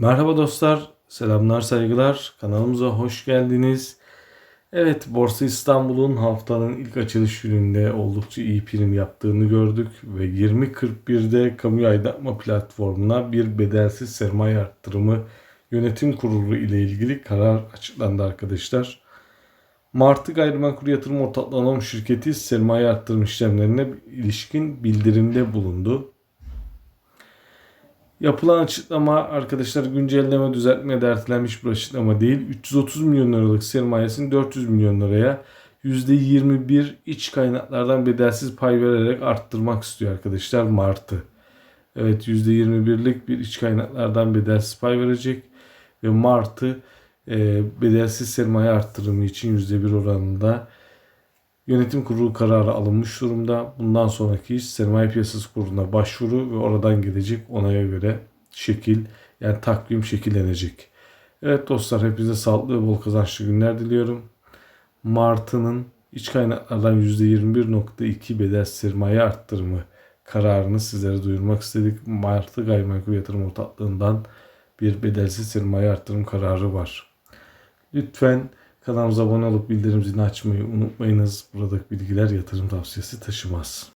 Merhaba dostlar, selamlar saygılar. Kanalımıza hoş geldiniz. Evet, Borsa İstanbul'un haftanın ilk açılış gününde oldukça iyi prim yaptığını gördük ve 20.41'de kamu aydınlatma platformuna bir bedelsiz sermaye arttırımı yönetim kurulu ile ilgili karar açıklandı arkadaşlar. Martı Gayrimenkul Yatırım Ortaklığı Şirketi sermaye arttırım işlemlerine ilişkin bildirimde bulundu. Yapılan açıklama arkadaşlar güncelleme düzeltme de ertelenmiş bir açıklama değil. 330 milyon liralık sermayesini 400 milyon liraya %21 iç kaynaklardan bedelsiz pay vererek arttırmak istiyor arkadaşlar Martı. Evet %21'lik bir iç kaynaklardan bedelsiz pay verecek ve Martı e, bedelsiz sermaye arttırımı için %1 oranında Yönetim kurulu kararı alınmış durumda. Bundan sonraki iş sermaye piyasası kuruluna başvuru ve oradan gelecek onaya göre şekil yani takvim şekillenecek. Evet dostlar hepinize sağlıklı ve bol kazançlı günler diliyorum. Martı'nın iç kaynaklardan %21.2 bedel sermaye arttırımı kararını sizlere duyurmak istedik. Martı Gayrimenkul Yatırım Ortaklığından bir bedelsiz sermaye arttırım kararı var. Lütfen Kanalımıza abone olup bildirim zilini açmayı unutmayınız. Buradaki bilgiler yatırım tavsiyesi taşımaz.